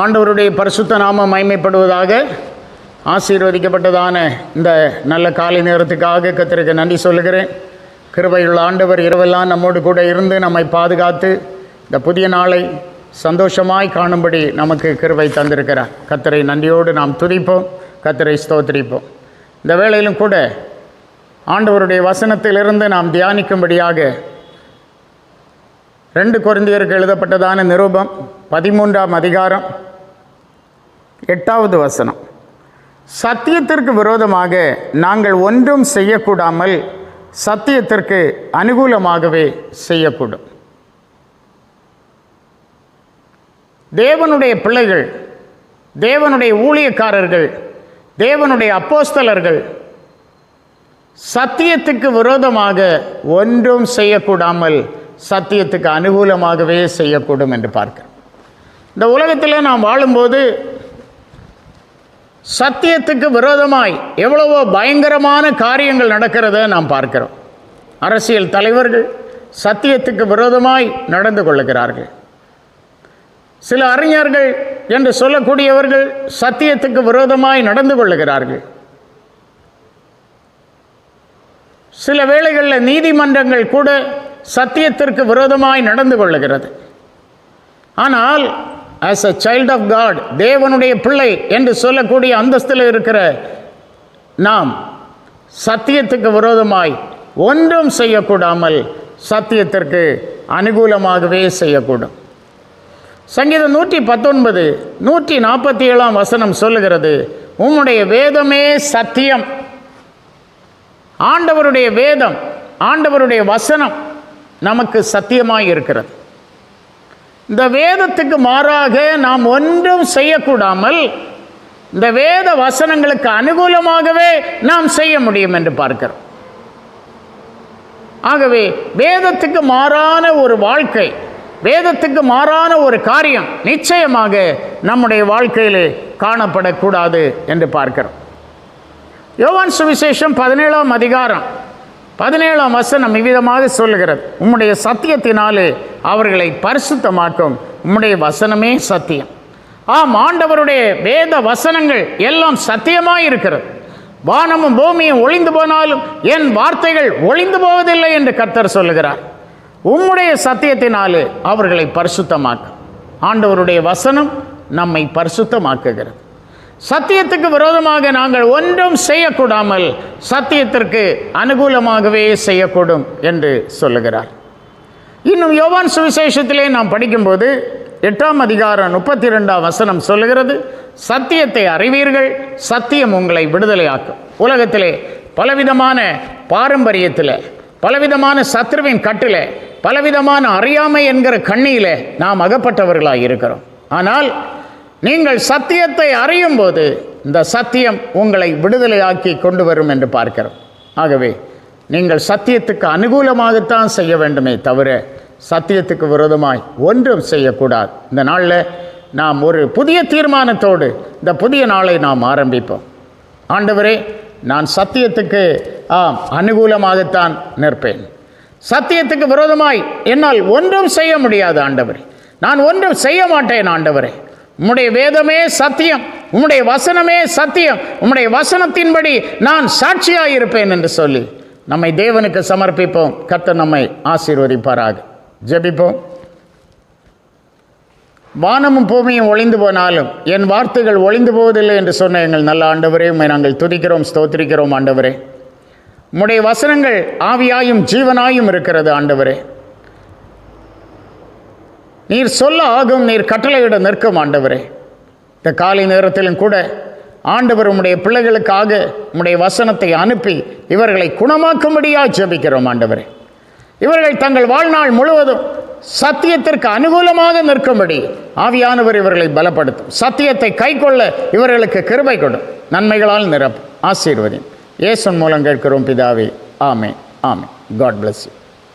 ஆண்டவருடைய பரிசுத்த நாமம் மைமைப்படுவதாக ஆசீர்வதிக்கப்பட்டதான இந்த நல்ல காலை நேரத்துக்காக கத்திரிக்க நன்றி சொல்லுகிறேன். கிருபையுள்ள ஆண்டவர் இரவெல்லாம் நம்மோடு கூட இருந்து நம்மை பாதுகாத்து இந்த புதிய நாளை சந்தோஷமாய் காணும்படி நமக்கு கிருபை தந்திருக்கிறார். கத்தரை நன்றியோடு நாம் துதிப்போம் கத்தரை ஸ்தோத்திரிப்போம். இந்த வேளையிலும் கூட ஆண்டவருடைய வசனத்திலிருந்து நாம் தியானிக்கும்படியாக ரெண்டு குறைந்தியருக்கு எழுதப்பட்டதான நிருபம் பதிமூன்றாம் அதிகாரம் எட்டாவது வசனம். சத்தியத்திற்கு விரோதமாக நாங்கள் ஒன்றும் செய்யக்கூடாமல் சத்தியத்திற்கு அனுகூலமாகவே செய்யக்கூடும். தேவனுடைய பிள்ளைகள் தேவனுடைய ஊழியக்காரர்கள் தேவனுடைய அப்போஸ்தலர்கள் சத்தியத்துக்கு விரோதமாக ஒன்றும் செய்யக்கூடாமல் சத்தியத்துக்கு அனுகூலமாகவே செய்யக்கூடும் என்று பார்க்கிறேன் இந்த உலகத்தில் நாம் வாழும்போது சத்தியத்துக்கு விரோதமாய் எவ்வளவோ பயங்கரமான காரியங்கள் நடக்கிறத நாம் பார்க்கிறோம். அரசியல் தலைவர்கள் சத்தியத்துக்கு விரோதமாய் நடந்து கொள்ளுகிறார்கள். சில அறிஞர்கள் என்று சொல்லக்கூடியவர்கள் சத்தியத்துக்கு விரோதமாய் நடந்து கொள்ளுகிறார்கள். சில வேளைகளில் நீதிமன்றங்கள் கூட சத்தியத்திற்கு விரோதமாய் நடந்து கொள்ளுகிறது. ஆனால் as a child of God தேவனுடைய பிள்ளை என்று சொல்லக்கூடிய அந்தஸ்தில் இருக்கிற நாம் சத்தியத்துக்கு விரோதமாய் ஒன்றும் செய்யக்கூடாமல் சத்தியத்திற்கு அனுகூலமாகவே செய்யக்கூடும். சங்கீதம் நூற்றி பத்தொன்பது நூற்றி நாற்பத்தி ஏழாம் வசனம் சொல்லுகிறது உம்முடைய வேதமே சத்தியம். ஆண்டவருடைய வேதம் ஆண்டவருடைய வசனம் நமக்கு சத்தியமாக இருக்கிறது. இந்த வேதத்துக்கு மாறாக நாம் ஒன்றும் செய்யக்கூடாமல் இந்த வேத வசனங்களுக்கு அனுகூலமாகவே நாம் செய்ய முடியும் என்று பார்க்கிறோம். ஆகவே வேதத்துக்கு மாறான ஒரு வாழ்க்கை வேதத்துக்கு மாறான ஒரு காரியம் நிச்சயமாக நம்முடைய வாழ்க்கையில் காணப்படக்கூடாது என்று பார்க்கிறோம். யோவான் சுவிசேஷம் பதினேழாம் அதிகாரம். பதினேழாம் வசனம் இவ்விதமாக சொல்லுகிறது. உம்முடைய சத்தியத்தினாலே அவர்களை பரிசுத்தமாக்கும். உம்முடைய வசனமே சத்தியம். ஆம் ஆண்டவருடைய வேத வசனங்கள் எல்லாம் சத்தியமாக இருக்கிறது வானமும் பூமியும் ஒளிந்து போனாலும் என் வார்த்தைகள் ஒளிந்து போவதில்லை என்று கர்த்தர் சொல்லுகிறார். உம்முடைய சத்தியத்தினாலே அவர்களை பரிசுத்தமாக்கும். ஆண்டவருடைய வசனம் நம்மை பரிசுத்தமாக்குகிறது. சத்தியத்துக்கு விரோதமாக நாங்கள் ஒன்றும் செய்யக்கூடாமல் சத்தியத்திற்கு அனுகூலமாகவே செய்யக்கூடும் என்று சொல்லுகிறார். இன்னும் யோவான் சுவிசேஷத்திலே நாம் படிக்கும்போது எட்டாம் அதிகாரம் முப்பத்தி ரெண்டாம் வசனம் சொல்லுகிறது சத்தியத்தை அறிவீர்கள் சத்தியம் உங்களை விடுதலையாக்கும். உலகத்திலே பலவிதமான பாரம்பரியத்தில் பலவிதமான சத்ருவின் கட்டில் பலவிதமான அறியாமை என்கிற கண்ணியில் நாம் அகப்பட்டவர்களாக இருக்கிறோம் ஆனால் நீங்கள் சத்தியத்தை அறியும் போது இந்த சத்தியம் உங்களை விடுதலையாக்கி கொண்டு வரும் என்று பார்க்கிறோம். ஆகவே நீங்கள் சத்தியத்துக்கு அனுகூலமாகத்தான் செய்ய வேண்டுமே தவிர சத்தியத்துக்கு விரோதமாய் ஒன்றும் செய்யக்கூடாது. இந்த நாளில் நாம் ஒரு புதிய தீர்மானத்தோடு இந்த புதிய நாளை நாம் ஆரம்பிப்போம். ஆண்டவரே நான் சத்தியத்துக்கு ஆம் அனுகூலமாகத்தான் நிற்பேன். சத்தியத்துக்கு விரோதமாய் என்னால் ஒன்றும் செய்ய முடியாது ஆண்டவரே. நான் ஒன்றும் செய்ய மாட்டேன் ஆண்டவரே. உம்முடைய வேதமே சத்தியம் உம்முடைய வசனமே சத்தியம் உம்முடைய வசனத்தின்படி நான் சாட்சியாக இருப்பேன் என்று சொல்லி நம்மை தேவனுக்கு சமர்ப்பிப்போம். கத்த நம்மை ஆசீர்வதிப்பாராக. ஜெபிப்போம். வானமும் பூமியும் ஒளிந்து போனாலும் என் வார்த்தைகள் ஒளிந்து போவதில்லை என்று சொன்ன எங்கள் நல்ல ஆண்டவரே உண்மை நாங்கள் துதிக்கிறோம் ஸ்தோத்திரிக்கிறோம் ஆண்டவரே. உம்முடைய வசனங்கள் ஆவியாயும் ஜீவனாயும் இருக்கிறது ஆண்டவரே. நீர் சொல்ல ஆகும் நீர் கட்டளையிட நிற்கும் ஆண்டவரே. இந்த காலை நேரத்திலும் கூட ஆண்டவர் உம்முடைய பிள்ளைகளுக்காக உம்முடைய வசனத்தை அனுப்பி இவர்களை குணமாக்கும்படியாக ஜெபிக்கிறோம் ஆண்டவரே. இவர்கள் தங்கள் வாழ்நாள் முழுவதும் சத்தியத்திற்கு அனுகூலமாக நிற்கும்படி ஆவியானவர் இவர்களை பலப்படுத்தும். சத்தியத்தை கைக்கொள்ள இவர்களுக்கு கிருபை கொடும். நன்மைகளால் நிரப்பும். ஆசீர்வதி இயேசன் மூலம் கேட்கிறோம் பிதாவே. ஆமே ஆமே காட் பிளஸ் யூ